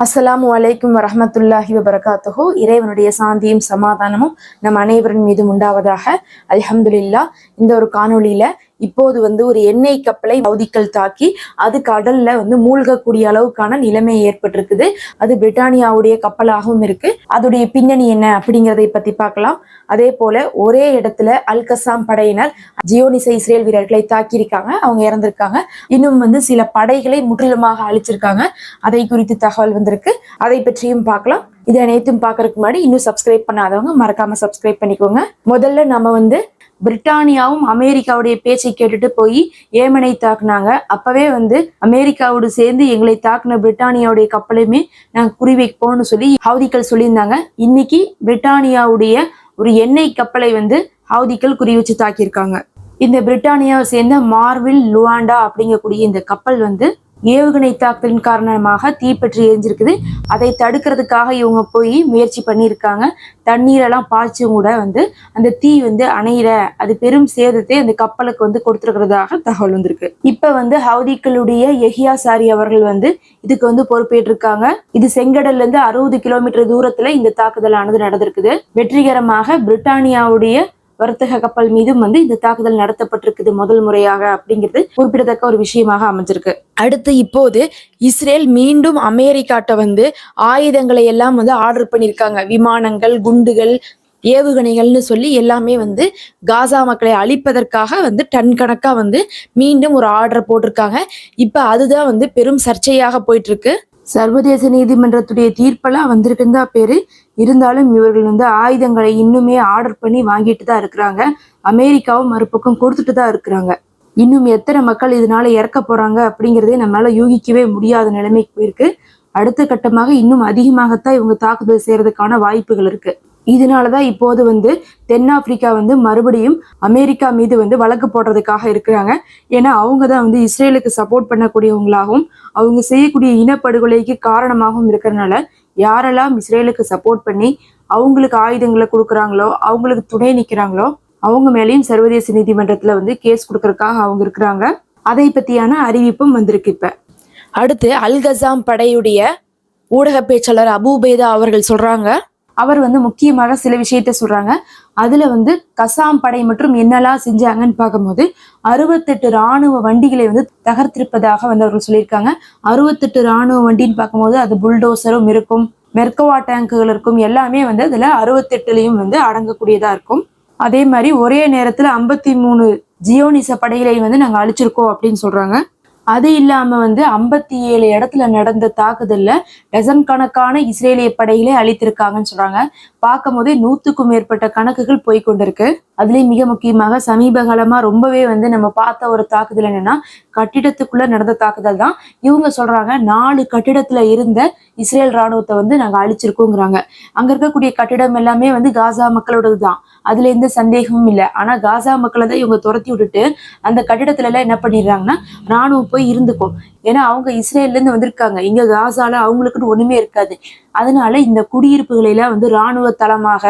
அஸ்ஸலாமு அலைக்கும் வரமத்துல்லாஹி வபரகாத்துஹு. இறைவனுடைய சாந்தியும் சமாதானமும் நம் அனைவரின் மீதும் உண்டாவதாக. அலஹம்துல்லா இந்த ஒரு காணொளியில இப்போது வந்து ஒரு எண்ணெய் கப்பலை மௌதிக்கல் தாக்கி அது கடல்ல வந்து மூழ்கக்கூடிய அளவுக்கான நிலைமை ஏற்பட்டிருக்குது. அது பிரிட்டானியாவுடைய கப்பலாகவும் இருக்கு. அதோடைய பின்னணி என்ன அப்படிங்கிறதை பத்தி பார்க்கலாம். அதே போல ஒரே இடத்துல அல்கசாம் படையினர் ஜியோனிச இஸ்ரேல் வீரர்களை தாக்கியிருக்காங்க. அவங்க இறந்திருக்காங்க. இன்னும் வந்து சில படைகளை முற்றிலுமாக அழிச்சிருக்காங்க. அதை குறித்து தகவல் வந்திருக்கு. அதை பற்றியும் பார்க்கலாம். இது அனைத்தும் பார்க்கறதுக்கு முன்னாடி இன்னும் சப்ஸ்கிரைப் பண்ணாதவங்க மறக்காம சப்ஸ்கிரைப் பண்ணிக்கோங்க. முதல்ல நம்ம வந்து பிரிட்டானியாவும் அமெரிக்காவுடைய பேச்சை கேட்டுட்டு போய் ஏமனை தாக்குனாங்க. அப்பவே வந்து அமெரிக்காவோடு சேர்ந்து எங்களை தாக்குன பிரிட்டானியாவுடைய கப்பலையுமே நாங்க குறிவைப்போம்னு சொல்லி ஹவுதிகள் சொல்லியிருந்தாங்க. இன்னைக்கு பிரிட்டானியாவுடைய ஒரு எண்ணெய் கப்பலை வந்து ஹவுதிகள் குறி வச்சு தாக்கியிருக்காங்க. இந்த பிரிட்டானியாவை சேர்ந்த மார்வில் லுவாண்டா அப்படிங்கக்கூடிய இந்த கப்பல் வந்து ஏவுகணை தாக்குதலின் காரணமாக தீப்பற்றி எரிஞ்சிருக்குது. அதை தடுக்கிறதுக்காக இவங்க போய் முயற்சி பண்ணியிருக்காங்க. தண்ணீரெல்லாம் பாய்ச்சும் கூட வந்து அந்த தீ வந்து அணையிற அது பெரும் சேதத்தை அந்த கப்பலுக்கு வந்து கொடுத்துருக்கிறதாக தகவல் வந்திருக்கு. இப்ப வந்து ஹவுதிக்களுடைய எஹியா சாரி அவர்கள் வந்து இதுக்கு வந்து பொறுப்பேற்றிருக்காங்க. இது செங்கடல்ல இருந்து அறுபது கிலோமீட்டர் தூரத்துல இந்த தாக்குதலானது நடந்திருக்குது. வெற்றிகரமாக பிரிட்டானியாவுடைய வர்த்தக கப்பல் மீதும் வந்து இந்த தாக்குதல் நடத்தப்பட்டிருக்குது முதல் முறையாக அப்படிங்கிறது குறிப்பிடத்தக்க ஒரு விஷயமாக அமைஞ்சிருக்கு. அடுத்து இப்போது இஸ்ரேல் மீண்டும் அமெரிக்காட்ட வந்து ஆயுதங்களை எல்லாம் வந்து ஆர்டர் பண்ணியிருக்காங்க. விமானங்கள் குண்டுகள் ஏவுகணைகள்னு சொல்லி எல்லாமே வந்து காசா மக்களை அழிப்பதற்காக வந்து டன் கணக்காக வந்து மீண்டும் ஒரு ஆர்டர் போட்டிருக்காங்க. இப்ப அதுதான் வந்து பெரும் சர்ச்சையாக போயிட்டு இருக்கு. சர்வதேச நீதிமன்றத்துடைய தீர்ப்பெல்லாம் வந்திருக்குன்னு தான் பேர். இருந்தாலும் இவர்கள் வந்து ஆயுதங்களை இன்னுமே ஆர்டர் பண்ணி வாங்கிட்டு தான் இருக்கிறாங்க. அமெரிக்காவும் மறுபக்கம் கொடுத்துட்டு தான் இருக்கிறாங்க. இன்னும் எத்தனை மக்கள் இதனால இறக்க போறாங்க அப்படிங்கிறதே நம்மளால யூகிக்கவே முடியாத நிலைமைக்கு போயிருக்கு. அடுத்த கட்டமாக இன்னும் அதிகமாகத்தான் இவங்க தாக்குதல் செய்யறதுக்கான வாய்ப்புகள் இருக்கு. இதனால தான் இப்போது வந்து தென்னாப்பிரிக்கா வந்து மறுபடியும் அமெரிக்கா மீது வந்து வழக்கு போடுறதுக்காக இருக்கிறாங்க. ஏன்னா அவங்க தான் வந்து இஸ்ரேலுக்கு சப்போர்ட் பண்ணக்கூடியவங்களாகவும் அவங்க செய்யக்கூடிய இனப்படுகொலைக்கு காரணமாகவும் இருக்கிறதுனால யாரெல்லாம் இஸ்ரேலுக்கு சப்போர்ட் பண்ணி அவங்களுக்கு ஆயுதங்களை கொடுக்குறாங்களோ அவங்களுக்கு துணை நிற்கிறாங்களோ அவங்க மேலேயும் சர்வதேச நீதிமன்றத்தில் வந்து கேஸ் கொடுக்கறதுக்காக அவங்க இருக்கிறாங்க. அதை பற்றியான அறிவிப்பும் வந்திருக்கு இப்போ. அடுத்து அல் கசாம் படையுடைய ஊடக பேச்சாளர் அபூபேதா அவர்கள் சொல்கிறாங்க அவர் வந்து முக்கியமாக சில விஷயத்த சொல்றாங்க. அதுல வந்து கசாம் படை மற்றும் என்னெல்லாம் செஞ்சாங்கன்னு பார்க்கும்போது அறுபத்தெட்டு ராணுவ வண்டிகளை வந்து தகர்த்திருப்பதாக வந்து அவர்கள் சொல்லியிருக்காங்க. அறுபத்தெட்டு ராணுவ வண்டின்னு பார்க்கும்போது அது புல்டோசரும் இருக்கும் மெர்கவா டேங்குகள் இருக்கும் எல்லாமே வந்து அதுல அறுபத்தெட்டுலையும் வந்து அடங்கக்கூடியதா இருக்கும். அதே மாதிரி ஒரே நேரத்துல ஐம்பத்தி மூணு ஜியோனிச படைகளை வந்து நாங்க அழிச்சிருக்கோம் அப்படின்னு சொல்றாங்க. அது இல்லாம வந்து ஐம்பத்தி ஏழு இடத்துல நடந்த தாக்குதல்ல டசன் கணக்கான இஸ்ரேலிய படைகளை அழித்திருக்காங்கன்னு சொல்றாங்க. பார்க்கும் போதே நூத்துக்கும் மேற்பட்ட கணக்குகள் போய் கொண்டிருக்கு. அதுலயும் மிக முக்கியமாக சமீப காலமா ரொம்பவே வந்து நம்ம பார்த்த ஒரு தாக்குதல் என்னன்னா கட்டிடத்துக்குள்ள நடந்த தாக்குதல் தான். இவங்க சொல்றாங்க நாலு கட்டிடத்துல இருந்த இஸ்ரேல் ராணுவத்தை வந்து நாங்க அழிச்சிருக்கோங்கிறாங்க. அங்க இருக்கக்கூடிய கட்டிடம் எல்லாமே வந்து காசா மக்களோடது தான். அதுல எந்த சந்தேகமும் இல்லை. ஆனா காசா மக்களை தான் இவங்க துரத்தி விட்டுட்டு அந்த கட்டிடத்துல எல்லாம் என்ன பண்ணிடுறாங்கன்னா ராணுவம் போய் இருந்துக்கும். ஏன்னா அவங்க இஸ்ரேல்ல இருந்து வந்திருக்காங்க. இங்க காசால அவங்களுக்குன்னு ஒண்ணுமே இருக்காது. அதனால இந்த குடியிருப்புகளை எல்லாம் வந்து ராணுவ தளமாக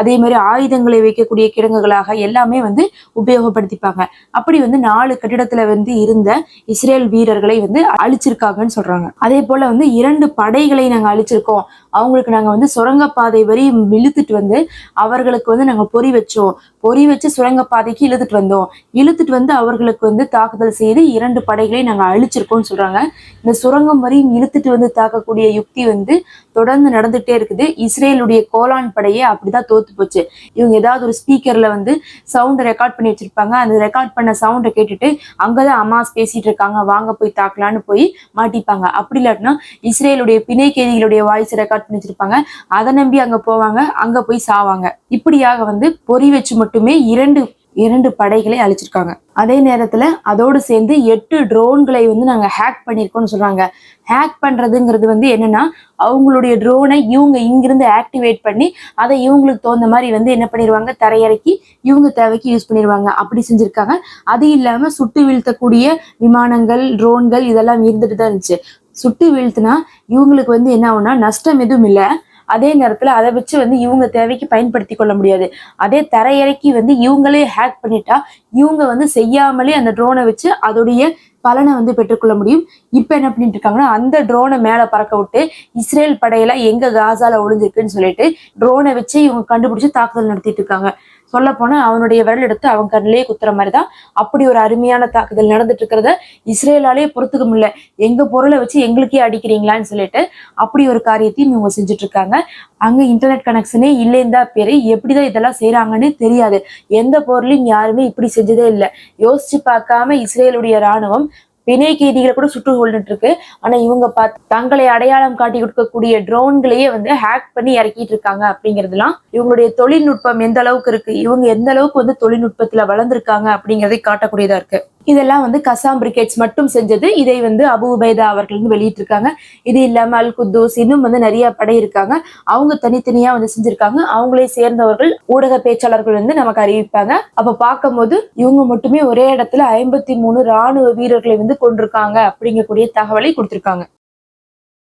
அதே மாதிரி ஆயுதங்களை வைக்கக்கூடிய கிடங்குகள் கிடங்குகளாக எல்லாமே வந்து உபயோகப்படுத்திப்பாங்க. அப்படி வந்து நாலு கட்டிடத்துல வந்து இருந்த இஸ்ரேல் வீரர்களை வந்து அழிச்சிருக்காங்கன்னு சொல்றாங்க. அதே போல வந்து இரண்டு படைகளை நாங்க அழிச்சிருக்கோம். அவங்களுக்கு நாங்க வந்து சுரங்கப்பாதை வரி இழுத்துட்டு வந்து அவர்களுக்கு வந்து நாங்க பொறி வச்சோம். பொறி வச்சு சுரங்கப்பாதைக்கு இழுத்துட்டு வந்தோம். இழுத்துட்டு வந்து அவர்களுக்கு வந்து தாக்குதல் செய்து இரண்டு படைகளை நாங்க அழிச்சிருக்கோம்னு சொல்றாங்க. இந்த சுரங்கம் வரையும் இழுத்துட்டு வந்து தாக்கக்கூடிய யுக்தி வந்து தொடர்ந்து நடந்துட்டே இருக்குது. இஸ்ரேலுடைய கோலான் படையே அப்படிதான் தோத்து போச்சு. இவங்க ஏதாவது ஒரு ஸ்பீக்கர்ல வந்து சவுண்டை ரெக்கார்ட் பண்ணி வச்சிருப்பாங்க. அந்த ரெக்கார்ட் பண்ண சவுண்டை கேட்டுட்டு அங்கதான் அம்மாஸ் பேசிட்டு இருக்காங்க. வாங்க போய் தாக்கலான்னு போய் மாட்டிப்பாங்க. அப்படி இல்லாட்டினா இஸ்ரேலுடைய பிணை கைதிகளுடைய வாய்ஸ் ரெக்கார்ட் பண்ணி வச்சிருப்பாங்க. அதை நம்பி அங்க போவாங்க. அங்க போய் சாவாங்க. இப்படியாக வந்து பொறி வச்சு மட்டுமே இரண்டு இரண்டு படைகளை அழிச்சிருக்காங்க. அதே நேரத்துல அதோடு சேர்ந்து எட்டு ட்ரோன்களை வந்து நாங்க ஹேக் பண்ணியிருக்கோம்னு சொல்றாங்க. ஹேக் பண்றதுங்கிறது வந்து என்னன்னா அவங்களுடைய ட்ரோனை இவங்க இங்கிருந்து ஆக்டிவேட் பண்ணி அதை இவங்களுக்கு தகுந்த மாதிரி வந்து என்ன பண்ணிடுவாங்க தரையிறக்கி இவங்க தேவைக்கு யூஸ் பண்ணிடுவாங்க அப்படி செஞ்சிருக்காங்க. அது இல்லாம சுட்டு வீழ்த்தக்கூடிய விமானங்கள் ட்ரோன்கள் இதெல்லாம் இருந்துட்டு தான் இருந்துச்சு. சுட்டு வீழ்த்துனா இவங்களுக்கு வந்து என்ன ஆகும்னா நஷ்டம் எதுவும் இல்லை. அதே நேரத்துல அதை வச்சு வந்து இவங்க தேவைக்கு பயன்படுத்தி கொள்ள முடியாது. அதே தரையிறக்கி வந்து இவங்களே ஹேக் பண்ணிட்டா இவங்க வந்து செய்யாமலே அந்த ட்ரோனை வச்சு அதோடைய பலனை வந்து பெற்றுக்கொள்ள முடியும். இப்போ என்ன பண்ணிட்டு இருக்காங்கன்னா அந்த ட்ரோனை மேலே பறக்க விட்டு இஸ்ரேல் படையெல்லாம் எங்க காசால ஒளிஞ்சிருக்குன்னு சொல்லிட்டு ட்ரோனை வச்சு இவங்க கண்டுபிடிச்சு தாக்குதல் நடத்திட்டு இருக்காங்க. சொல்ல போனா அவனுடைய விரல் எடுத்து அவன் கண்ணிலே குத்துற மாதிரி தான் அப்படி ஒரு அருமையான தாக்குதல் நடந்துட்டு இருக்கிறத இஸ்ரேலாலே பொறுத்துக்க முடியல. எங்க பொருளை வச்சு எங்களுக்கே அடிக்கிறீங்களான்னு சொல்லிட்டு அப்படி ஒரு காரியத்தையும் இவங்க செஞ்சுட்டு இருக்காங்க அங்க இன்டர்நெட் கனெக்ஷனே இல்லைன்னு தான் பேரு. எப்படிதான் இதெல்லாம் செய்யறாங்கன்னு தெரியாது. எந்த பொருளையும் யாருமே இப்படி செஞ்சதே இல்லை. யோசிச்சு பார்க்காம இஸ்ரேலுடைய ராணுவம் பிணை கைதிகளை கூட சுட்டு கொண்டுட்டு இருக்கு ஆனா இவங்க பார்த்து தங்களை அடையாளம் காட்டி கொடுக்கக்கூடிய ட்ரோன்களையே வந்து ஹேக் பண்ணி இறக்கிட்டு இருக்காங்க அப்படிங்கிறதுலாம் இவங்களுடைய தொழில்நுட்பம் எந்த அளவுக்கு இருக்கு இவங்க எந்த அளவுக்கு வந்து தொழில்நுட்பத்துல வளர்ந்துருக்காங்க அப்படிங்கறதை காட்டக்கூடியதா இருக்கு. இதெல்லாம் வந்து கசாம் பிரிகேட்ஸ் மட்டும் செஞ்சது. இதை வந்து அபு உபைதா அவர்கள் வந்து வெளியிட்டிருக்காங்க. இது இல்லாம அல் குத்தூஸ் இன்னும் வந்து நிறைய படை இருக்காங்க. அவங்க தனித்தனியா வந்து செஞ்சிருக்காங்க. அவங்களே சேர்ந்தவர்கள் ஊடக பேச்சாளர்கள் வந்து நமக்கு அறிவிப்பாங்க. அப்ப பார்க்கும்போது இவங்க மட்டுமே ஒரே இடத்துல ஐம்பத்தி மூணு ராணுவ வீரர்களை வந்து கொண்டிருக்காங்க அப்படிங்கக்கூடிய தகவலை கொடுத்திருக்காங்க.